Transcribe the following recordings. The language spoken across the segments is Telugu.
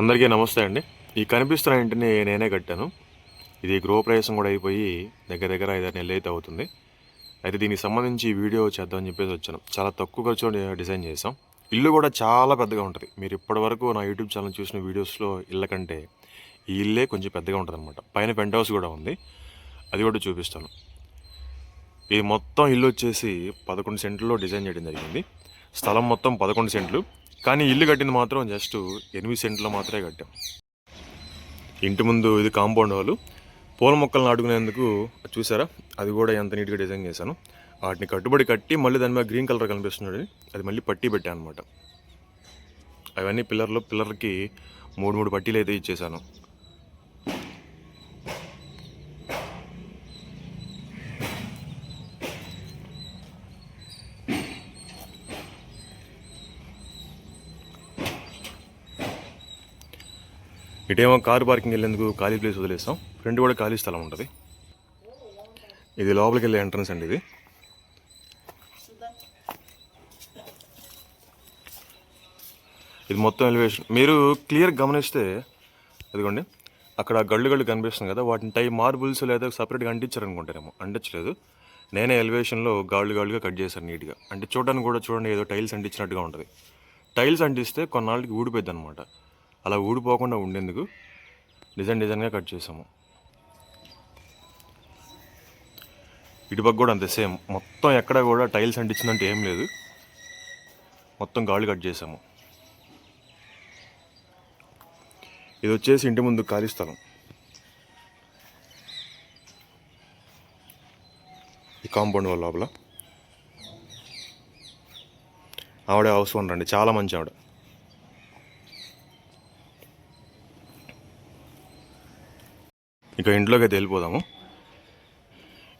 అందరికీ నమస్తే అండి. ఈ కనిపిస్తున్న ఇంటిని నేనే కట్టాను. ఇది గృహప్రవేశం కూడా అయిపోయి దగ్గర దగ్గర ఐదారు నెలలు అయితే అవుతుంది. అయితే దీనికి సంబంధించి వీడియో చేద్దామని చెప్పేసి వచ్చాను. చాలా తక్కువ ఖర్చు డిజైన్ చేసాం ఇల్లు కూడా చాలా పెద్దగా ఉంటుంది. మీరు ఇప్పటివరకు నా యూట్యూబ్ ఛానల్ చూసిన వీడియోస్లో ఇళ్ళ కంటే ఈ ఇల్లే కొంచెం పెద్దగా ఉంటుంది అనమాట పైన పెంట్ హౌస్ కూడా ఉంది. అది కూడా చూపిస్తాను. ఇది మొత్తం ఇల్లు వచ్చేసి పదకొండు సెంట్లో డిజైన్ చేయడం జరిగింది. స్థలం మొత్తం పదకొండు సెంట్లు. కానీ ఇల్లు కట్టింది మాత్రం జస్ట్ ఎనిమిది సెంట్లో మాత్రమే కట్టాం. ఇంటి ముందు ఇది కాంపౌండ్ వాళ్ళు పూల మొక్కలు నాటుకునేందుకు చూసారా? అది కూడా ఎంత నీట్గా డిజైన్ చేశాను. వాటిని కట్టుబడి కట్టి మళ్ళీ దాని మీద గ్రీన్ కలర్ కనిపిస్తున్నాడు అది మళ్ళీ పట్టీ పెట్టాను అనమాట అవన్నీ పిల్లర్లు పిల్లర్కి మూడు మూడు పట్టీలు అయితే ఇచ్చేసాను ఇటేమో కారు పార్కింగ్ వెళ్ళేందుకు ఖాళీ ప్లేస్ వదిలేస్తాం. ఫ్రంట్ కూడా ఖాళీ స్థలం ఉంటుంది. ఇది లోపలికి వెళ్ళే ఎంట్రన్స్ అండి ఇది. ఇది మొత్తం ఎలివేషన్ మీరు క్లియర్ గమనిస్తే అదిగోండి అక్కడ గళ్ళు గళ్ళు కనిపిస్తుంది కదా వాటిని టై మార్బుల్స్ లేదా సపరేట్గా అంటించారు అనుకుంటారేమో అంటించలేదు. నేనే ఎలివేషన్లో గాళ్ళు గాళ్ళుగా కట్ చేశాను నీట్గా అంటే చూడడానికి కూడా చూడండి ఏదో టైల్స్ అంటించినట్టుగా ఉంటుంది. టైల్స్ అంటిస్తే కొన్నాళ్ళకి ఊడిపోద్ది అనమాట అలా ఊడిపోకుండా ఉండేందుకు డిజైన్ డిజైన్గా కట్ చేసాము ఇటుపక్క కూడా అంతే సేమ్. మొత్తం ఎక్కడ కూడా టైల్స్ అంటించిందంటే ఏం లేదు. మొత్తం గాళ్ళు కట్ చేసాము ఇది వచ్చేసి ఇంటి ముందు ఖాళీ స్థలం. ఈ కాంపౌండ్ వాళ్ళ లోపల. ఆవిడ హౌస్ ఓనర్ అండి. చాలా మంచి ఆవిడ. ఇక ఇంట్లోకి అయితే వెళ్ళిపోదాము.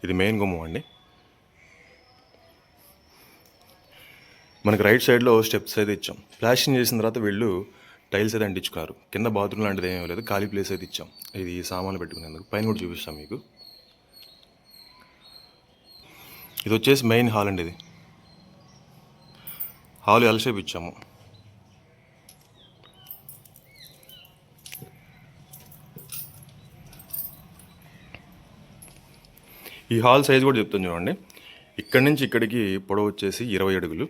ఇది మెయిన్ గుమ్మం అండి. మనకి రైట్ సైడ్లో స్టెప్స్ అయితే ఇచ్చాం. ఫ్లాషింగ్ చేసిన తర్వాత వీళ్ళు టైల్స్ అయితే అంటించుకున్నారు. కింద బాత్రూమ్ లాంటిది ఏమీ లేదు. ఖాళీ ప్లేస్ అయితే ఇచ్చాం. ఇది సామాన్లు పెట్టుకునేందుకు. పైన కూడా చూపిస్తాం మీకు. ఇది వచ్చేసి మెయిన్ హాల్ అండి ఇది. హాల్ ఎల్ షేప్ ఇచ్చాము. ఈ హాల్ సైజ్ కూడా చెప్తాను చూడండి. ఇక్కడి నుంచి ఇక్కడికి పొడవు వచ్చేసి ఇరవై అడుగులు.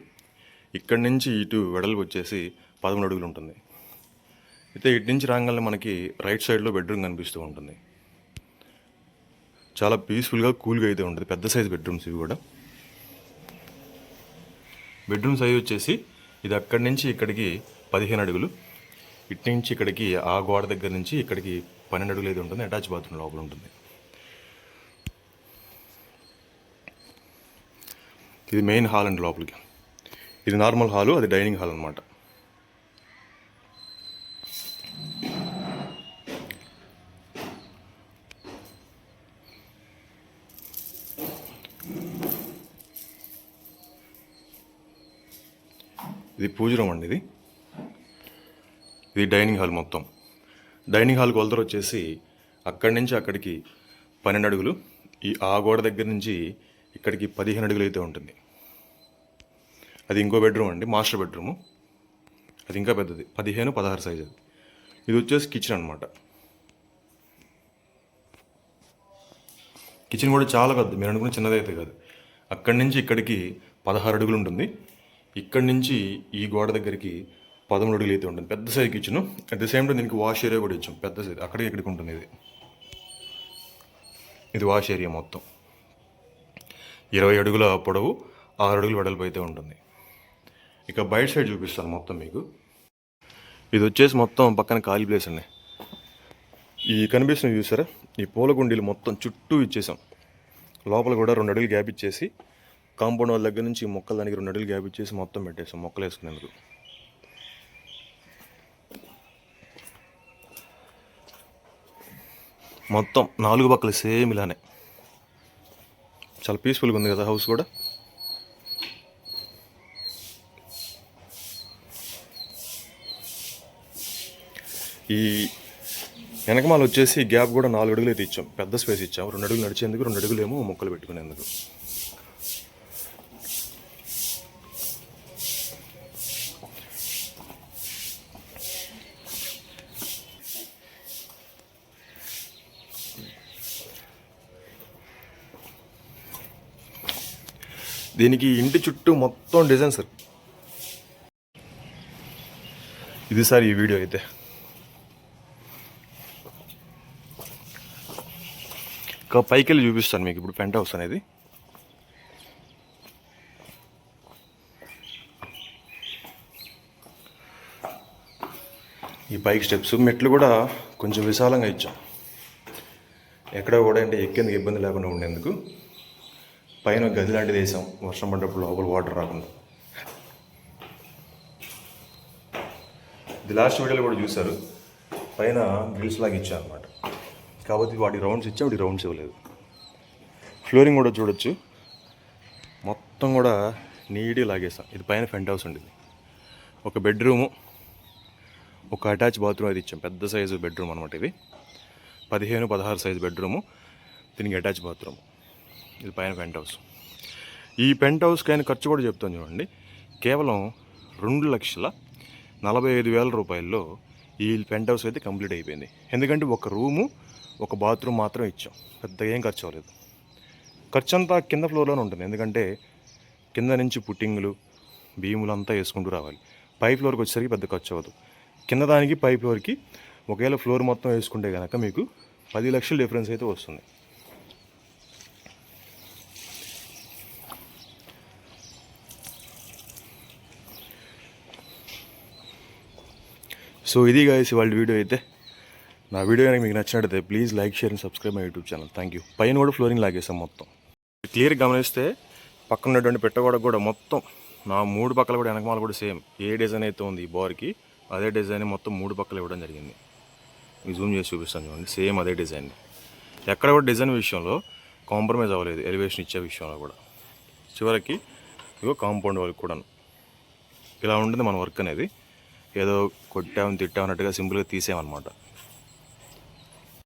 ఇక్కడి నుంచి ఇటు వెడల్పు వచ్చేసి పదమూడు అడుగులు ఉంటుంది. అయితే ఇటు నుంచి రాగానే మనకి రైట్ సైడ్లో బెడ్రూమ్ కనిపిస్తూ ఉంటుంది. చాలా పీస్ఫుల్గా కూల్గా అయితే ఉంటుంది. పెద్ద సైజ్ బెడ్రూమ్స్ ఇవి కూడా. బెడ్రూమ్ సైజ్ వచ్చేసి ఇది అక్కడి నుంచి ఇక్కడికి పదిహేను అడుగులు. ఇటు నుంచి ఇక్కడికి ఆ గోడ దగ్గర నుంచి ఇక్కడికి పన్నెండు అడుగులు అయితే ఉంటుంది. అటాచ్ బాత్రూమ్ లోపల ఉంటుంది. ఇది మెయిన్ హాల్ అండి లోపలికి. ఇది నార్మల్ హాలు అది డైనింగ్ హాల్ అనమాట ఇది పూజ రూమ్ అండి ఇది. ఇది డైనింగ్ హాల్ మొత్తం. డైనింగ్ హాల్ కొలతలు వచ్చేసి అక్కడి నుంచి అక్కడికి పన్నెండు అడుగులు ఈ ఆ గోడ దగ్గర నుంచి ఇక్కడికి పదిహేను అడుగులు అయితే ఉంటుంది. అది ఇంకో బెడ్రూమ్ అండి మాస్టర్ బెడ్రూము. అది ఇంకా పెద్దది పదిహేను పదహారు సైజ్ అది. ఇది వచ్చేసి కిచెన్ అనమాట కిచెన్ కూడా చాలా పెద్ద మీరు అనుకున్న చిన్నది అయితే కాదు. అక్కడి నుంచి ఇక్కడికి పదహారు అడుగులు ఉంటుంది. ఇక్కడి నుంచి ఈ గోడ దగ్గరికి పదమూడు అడుగులు అయితే ఉంటుంది. పెద్ద size kitchen at the same time దీనికి వాష్ ఏరియా కూడా ఇచ్చాం పెద్ద సైజ్ అక్కడికి ఇక్కడికి ఉంటుంది ఇది. ఇది వాష్ ఏరియా మొత్తం. ఇరవై అడుగుల పొడవు ఆరు అడుగులు వెడల్పు అయితే ఉంటుంది. ఇక బయట సైడ్ చూపిస్తాను మొత్తం మీకు. ఇది వచ్చేసి మొత్తం పక్కన ఖాళీ ప్లేస్ అండి. ఈ కనిపిస్తుంది చూసారా? ఈ పూల కుండీలు మొత్తం చుట్టూ ఇచ్చేసాం. లోపల కూడా రెండు అడుగులు గ్యాప్ ఇచ్చేసి కాంపౌండ్ వాళ్ళ దగ్గర నుంచి మొక్కల దానికి రెండు అడుగులు గ్యాప్ ఇచ్చేసి మొత్తం పెట్టేసాం మొక్కలు వేసుకునేందుకు. మొత్తం నాలుగు పక్కలు సేమ్ ఇలానే. చాలా పీస్ఫుల్గా ఉంది కదా హౌస్ కూడా. ఈ వెనకమాల వచ్చేసి గ్యాప్ కూడా నాలుగు అడుగులు అయితే ఇచ్చాం పెద్ద స్పేస్ ఇచ్చాం. రెండు అడుగులు నడిచేందుకు రెండు అడుగులేమో మొక్కలు పెట్టుకునేందుకు. దీనికి ఇంటి చుట్టూ మొత్తం డిజైన్ సార్. ఇది సార్ ఈ వీడియో అయితే. పైకి వెళ్ళి చూపిస్తాను మీకు ఇప్పుడు పెంట్ హౌస్ అనేది. ఈ పైకి స్టెప్స్ మెట్లు కూడా కొంచెం విశాలంగా ఇచ్చాం. ఎక్కడ కూడా అంటే ఎక్కేందుకు ఇబ్బంది లేకుండా ఉండేందుకు. పైన గది లాంటిది వేసాం. వర్షం పడ్డప్పుడు లోపల వాటర్ రాకుండా. ఇది లాస్ట్ వీడియోలో కూడా చూశారు. పైన గ్రిల్స్ లాగా ఇచ్చాం అనమాట కాబట్టి వాటి రౌండ్స్ ఇచ్చాం వాటి రౌండ్స్ ఇవ్వలేదు. ఫ్లోరింగ్ కూడా చూడొచ్చు. మొత్తం కూడా నీట్గా లాగేసాం. ఇది పైన ఫెంట్ హౌస్ ఉండేది. ఒక బెడ్రూము ఒక అటాచ్ బాత్రూమ్ అది ఇచ్చాం. పెద్ద సైజు బెడ్రూమ్ అనమాట ఇది. పదిహేను పదహారు సైజు బెడ్రూము దీనికి అటాచ్ బాత్రూమ్ ఇది పైన పెంట్ హౌస్ ఈ పెంట్ హౌస్కి ఆయన ఖర్చు కూడా చెప్తాను చూడండి. కేవలం రెండు లక్షల నలభై ఐదు వేల రూపాయల్లో ఈ పెంట్ హౌస్ అయితే కంప్లీట్ అయిపోయింది. ఎందుకంటే ఒక రూము ఒక బాత్రూమ్ మాత్రం ఇచ్చాం. పెద్దగా ఏం ఖర్చు అవ్వలేదు. ఖర్చు అంతా కింద ఫ్లోర్లోనే ఉంటుంది. ఎందుకంటే కింద నుంచి పుట్టింగులు భీములు అంతా వేసుకుంటూ రావాలి. పై ఫ్లోర్కి వచ్చేసరికి పెద్ద ఖర్చు అవ్వదు. కింద దానికి పై ఫ్లోర్కి ఒకవేళ ఫ్లోర్ మొత్తం వేసుకుంటే కనుక మీకు పది లక్షల డిఫరెన్స్ అయితే వస్తుంది. సో ఇది గాయస్ వాళ్ళ వీడియో అయితే. నా వీడియో కనుక మీకు నచ్చినట్టయితే please like share and subscribe my YouTube channel thank you పైన కూడా ఫ్లోరింగ్ లాగేసాం మొత్తం. క్లియర్గా గమనిస్తే పక్కన ఉన్నటువంటి పెట్టగోడ కూడా మొత్తం నా మూడు పక్కల కూడా వెనకమాల కూడా సేమ్ ఏ డిజైన్ అయితే ఉంది ఈ బోర్కి అదే డిజైన్ మొత్తం మూడు పక్కలు ఇవ్వడం జరిగింది. మీకు జూమ్ చేసి చూపిస్తాను చూడండి. సేమ్ అదే డిజైన్ ఎక్కడ కూడా డిజైన్ విషయంలో కాంప్రమైజ్ అవ్వలేదు ఎలివేషన్ ఇచ్చే విషయంలో కూడా. చివరికి ఇగో కాంపౌండ్ వాళ్ళకి కూడాను. ఇలా ఉంటుంది మన వర్క్ అనేది. ఏదో కొట్టామని తిట్టామన్నట్టుగా సింపుల్గా తీసామన్నమాట